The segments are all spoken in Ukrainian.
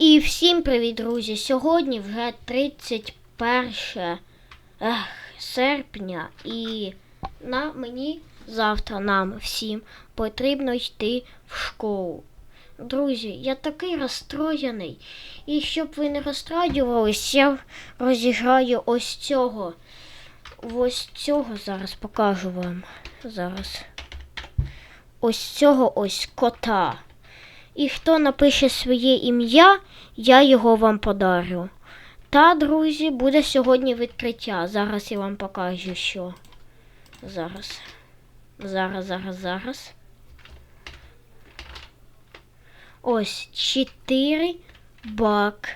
І всім привіт, друзі! Сьогодні вже 31 ех, серпня, і на мені завтра нам всім потрібно йти в школу. Друзі, я такий розстроєний. І щоб ви не розстроювались, я розіграю ось цього. Ось цього зараз покажу вам. Зараз. Ось цього ось кота. І хто напише своє ім'я, я його вам подарю. Та, друзі, буде сьогодні відкриття. Зараз я вам покажу, що. Зараз. Зараз, зараз, зараз. Ось 4 бак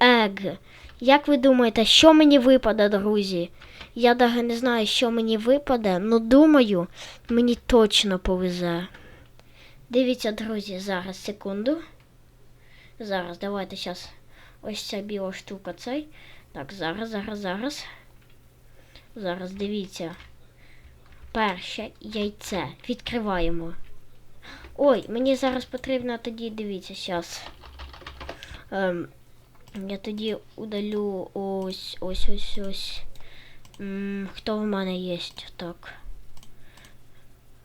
ег. Як ви думаєте, що мені випаде, друзі? Я навіть не знаю, що мені випаде, але думаю, мені точно повезе. Дивіться, друзі, зараз секунду. Зараз, давайте зараз ось ця біла штука цей. Так, зараз, зараз, зараз. Зараз дивіться. Перше яйце. Відкриваємо. Ой, мені зараз потрібно тоді, дивіться, зараз. Ем, я тоді удалю ось ось ось ось. М, хто в мене є? Так.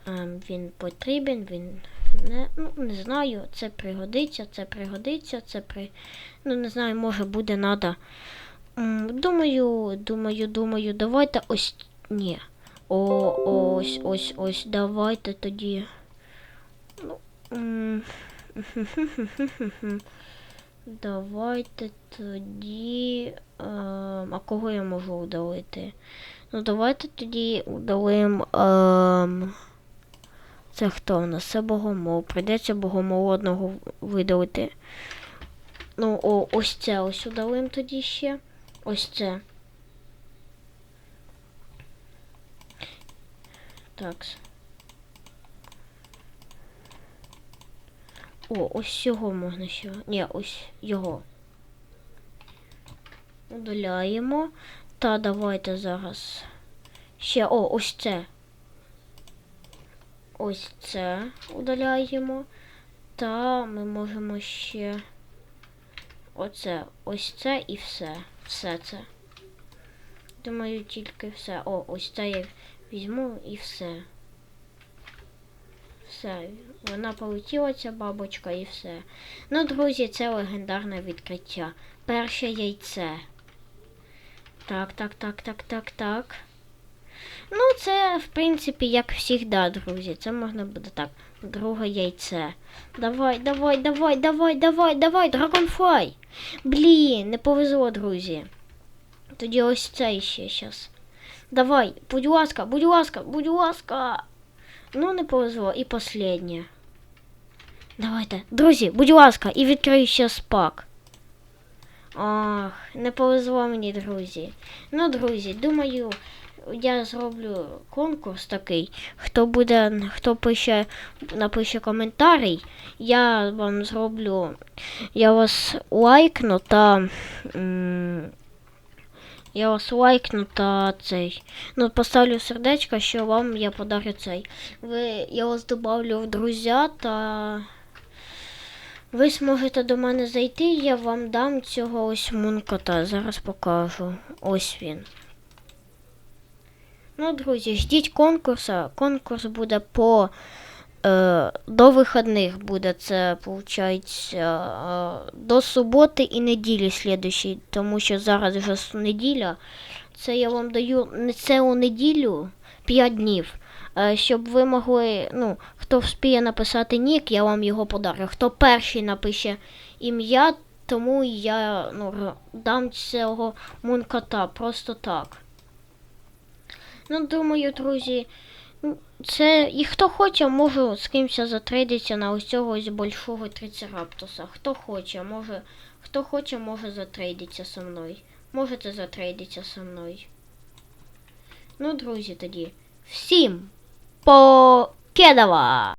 Ем, він потрібен, він не, ну, не знаю, це пригодиться, це пригодиться, це при. Ну, не знаю, може буде надо. Думаю, думаю, думаю, давайте ось. Ні. О, ось, ось, ось, давайте тоді. Ну, Давайте тоді. Ем, а кого я можу удалити? Ну, давайте тоді удалим. Це хто в нас? Це богомол. Прийдеться богомол одного видалити. Ну, о, ось це ось удалим тоді ще. Ось це. Так. О, ось його можна ще. Ні, ось його. Удаляємо. Та давайте зараз. Ще, о, ось це. Ось це удаляємо. Та ми можемо ще оце, ось це і все. Все це. Думаю, тільки все. О, ось це я візьму і все. Все. Вона полетіла, ця бабочка, і все. Ну, друзі, це легендарне відкриття. Перше яйце. Так, так, так, так, так, так. Ну, це, в принципі, як завжди, друзі. Це можна буде так. Друге яйце. Давай, давай, давай, давай, давай, давай, Dragonfly. Блін, не повезло, друзі. Тоді ось це ще зараз. Давай, будь ласка, будь ласка, будь ласка. Ну, не повезло. І останнє. Давайте, друзі, будь ласка, і відкрию ще спак. Ах, не повезло мені, друзі. Ну, друзі, думаю, я зроблю конкурс такий. Хто буде, хто пише, напише коментарій, я вам зроблю. Я вас лайкну та. я вас лайкну та цей. Ну, поставлю сердечко, що вам я подарю цей. Ви, я вас добавлю в друзі та. Ви зможете до мене зайти, я вам дам цього ось мункота. Зараз покажу. Ось він. Ну, друзі, ждіть конкурсу. Конкурс буде по е, до вихідних буде це, виходить, е, до суботи і неділі слідущої, тому що зараз вже неділя. Це я вам даю це у неділю 5 днів. Е, щоб ви могли, ну, хто вспіє написати нік, я вам його подарю. Хто перший напише ім'я, тому я ну, дам цього мункота просто так. Ну, думаю, друзі, це і хто хоче, може з кимось затрейдитися на ось цього ось большого трицераптуса. Хто хоче, може, хто хоче, може затрейдитися со мною. Можете затрейдитися со мною. Ну, друзі, тоді. Всім покедова!